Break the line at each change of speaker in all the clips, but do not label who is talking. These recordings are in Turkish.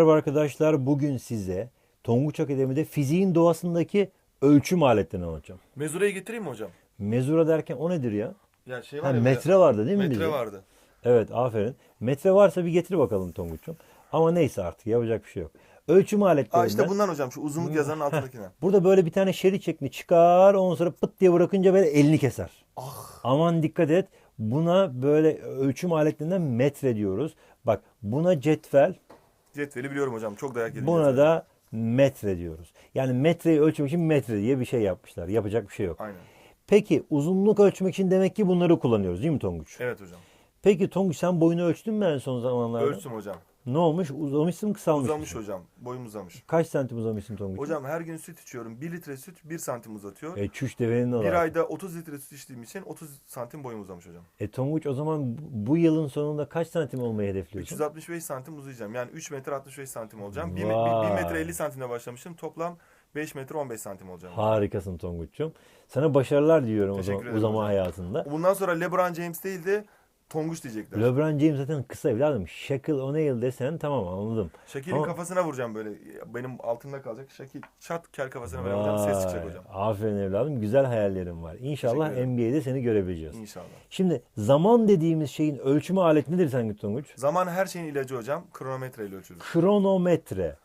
Merhaba arkadaşlar. Bugün size Tonguç Akademi'de fiziğin doğasındaki ölçüm aletlerini anlatacağım.
Mezurayı getireyim mi hocam?
Mezura derken o nedir ya?
Ya şey
Ha,
var ya
metre vardı değil mi
Metre
bizde?
vardı.
Evet aferin. Metre varsa bir getir bakalım Tonguç'um. Ama neyse artık yapacak bir şey yok. Ölçüm aletlerinden.
Aa işte bundan hocam şu uzunluk yazanın altındakine.
Burada böyle bir tane şerit şeklini çıkar. Ondan sonra pıt diye bırakınca böyle elini keser.
Ah.
Aman dikkat et. Buna böyle ölçüm aletlerinden metre diyoruz. Bak buna cetvel,
Cetveli biliyorum hocam. Çok dayak yedim.
buna
cetveli.
da metre diyoruz. Yani metreyi ölçmek için metre diye bir şey yapmışlar. Yapacak bir şey yok.
Aynen.
Peki uzunluk ölçmek için demek ki bunları kullanıyoruz değil mi Tonguç?
Evet hocam.
Peki Tonguç sen boyunu ölçtün mü en son zamanlarda?
Ölçtüm hocam.
Ne olmuş? Uzamışsın mı kısalmış
Uzamış hocam. Boyum uzamış.
Kaç santim uzamışsın Tonguç?
Hocam her gün süt içiyorum. 1 litre süt 1 santim uzatıyor.
E çüş devenin
bir
olar.
ayda 30 litre süt içtiğim için 30 santim boyum uzamış hocam.
E Tonguç o zaman bu- yılın sonunda kaç santim olmayı hedefliyorsun?
365 santim uzayacağım. Yani 3 metre 65 santim olacağım. 1,
Vay.
metre 50 santimle başlamıştım. Toplam 5 metre 15 santim olacağım.
Harikasın Tonguç'um. Sana başarılar diliyorum o zaman uzama
hocam.
hayatında.
Bundan sonra LeBron James değil de Tonguç diyecekler.
LeBron James zaten kısa evladım. Shaquille O'Neal desen tamam anladım. Ama-
kafasına vuracağım böyle. Benim altımda kalacak. Şakir çat kel kafasına böyle vuracağım. Ses çıkacak hocam.
Aferin evladım. Güzel hayallerim var. İnşallah. NBA'de seni görebileceğiz.
İnşallah.
Şimdi zaman dediğimiz şeyin ölçümü aleti nedir sen Tonguç?
Zaman her şeyin ilacı hocam. Kronometre ile ölçülür.
Kronometre.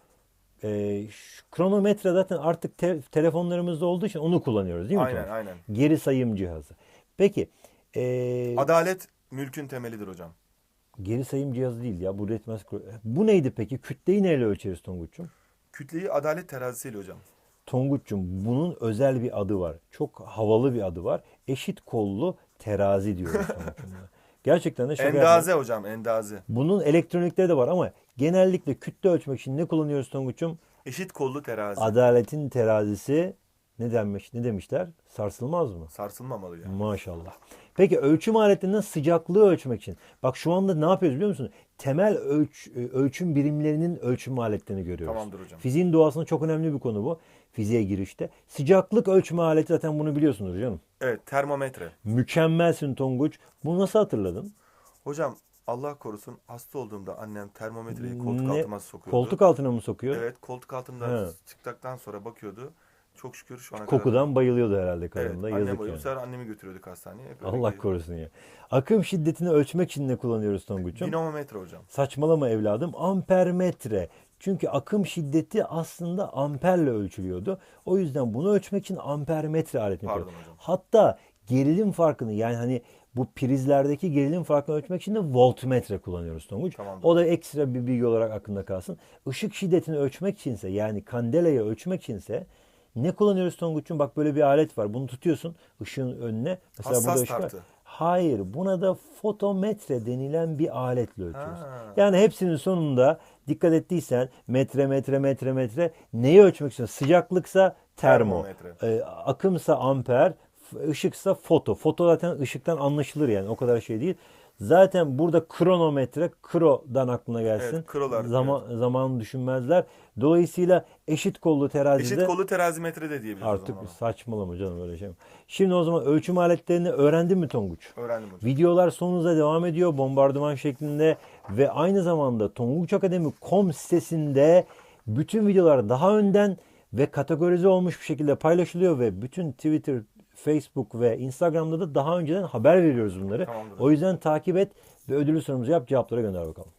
Şu kronometre zaten artık te- telefonlarımızda olduğu için onu kullanıyoruz değil mi
Aynen
Tonguç?
aynen.
Geri sayım cihazı. Peki ee,
Adalet mülkün temelidir hocam.
geri sayım cihazı değil ya bu üretmez. Bu neydi peki? Kütleyi neyle ölçeriz Tonguç'um?
Kütleyi adalet terazisiyle hocam.
Tonguç'um bunun özel bir adı var. Çok havalı bir adı var. Eşit kollu terazi diyoruz Tonguç'um. buna. Gerçekten de şaka.
Endaze hocam endaze.
Bunun elektronikleri de var ama genellikle kütle ölçmek için ne kullanıyoruz Tonguç'um?
Eşit kollu terazi.
Adaletin terazisi ne denmiş? Ne demişler? Sarsılmaz mı?
Sarsılmamalı yani.
Maşallah. Peki ölçüm aletlerinden sıcaklığı ölçmek için. Bak şu anda ne yapıyoruz biliyor musun? Temel ölç, e, ölçüm birimlerinin ölçüm aletlerini görüyoruz.
Tamamdır hocam.
Fiziğin doğasında çok önemli bir konu bu. Fiziğe girişte. Sıcaklık ölçme aleti zaten bunu biliyorsunuz canım.
Evet termometre.
Mükemmelsin Tonguç. Bunu nasıl hatırladın?
Hocam Allah korusun hasta olduğumda annem termometreyi koltuk
Ne-
altıma sokuyordu.
Koltuk altına mı sokuyor?
Evet koltuk altımda
He.
çıktıktan sonra bakıyordu. Çok şükür şu ana kadar.
Kokudan bayılıyordu herhalde
Evet
karında.
annem
Yazık
bayıldı.
yani.
Sefer annemi götürüyorduk hastaneye. Hep öyle
Allah
gidiyor.
korusun ya. Akım şiddetini ölçmek için ne kullanıyoruz Tonguç'um?
Dinamometre hocam.
Saçmalama evladım. Ampermetre. Çünkü akım şiddeti aslında amperle ölçülüyordu. O yüzden bunu ölçmek için ampermetre aletini kullanıyoruz. Hatta gerilim farkını yani hani bu prizlerdeki gerilim farkını ölçmek için de voltmetre kullanıyoruz Tonguç.
Tamamdır.
O da ekstra bir bilgi olarak aklında kalsın. Işık şiddetini ölçmek içinse yani kandelayı ölçmek içinse ne kullanıyoruz Tonguç'um? Bak böyle bir alet var. Bunu tutuyorsun ışığın önüne. Mesela
Hassas
burada ışık var.
tartı.
Hayır. Buna da fotometre denilen bir aletle ölçüyoruz.
Ha.
Yani hepsinin sonunda dikkat ettiysen metre metre metre metre neyi ölçmek istiyorsun? Sıcaklıksa termo, e, akımsa amper, ışıksa foto. Foto zaten ışıktan anlaşılır yani o kadar şey değil. Zaten burada kronometre, krodan aklına gelsin.
Evet, krolar,
Zaman, Zamanı düşünmezler. Dolayısıyla eşit kollu terazide
Eşit kollu terazi metre de diyebiliriz
artık saçmalama canım öyle şey. Şimdi o zaman ölçüm aletlerini öğrendin mi Tonguç?
Öğrendim hocam.
Videolar sonunuza devam ediyor bombardıman şeklinde ve aynı zamanda tonguçakademi.com sitesinde bütün videolar daha önden ve kategorize olmuş bir şekilde paylaşılıyor ve bütün Twitter, Facebook ve Instagram'da da daha önceden haber veriyoruz bunları.
Tamamdır.
O yüzden takip et ve ödülü sorumuzu yap cevapları gönder bakalım.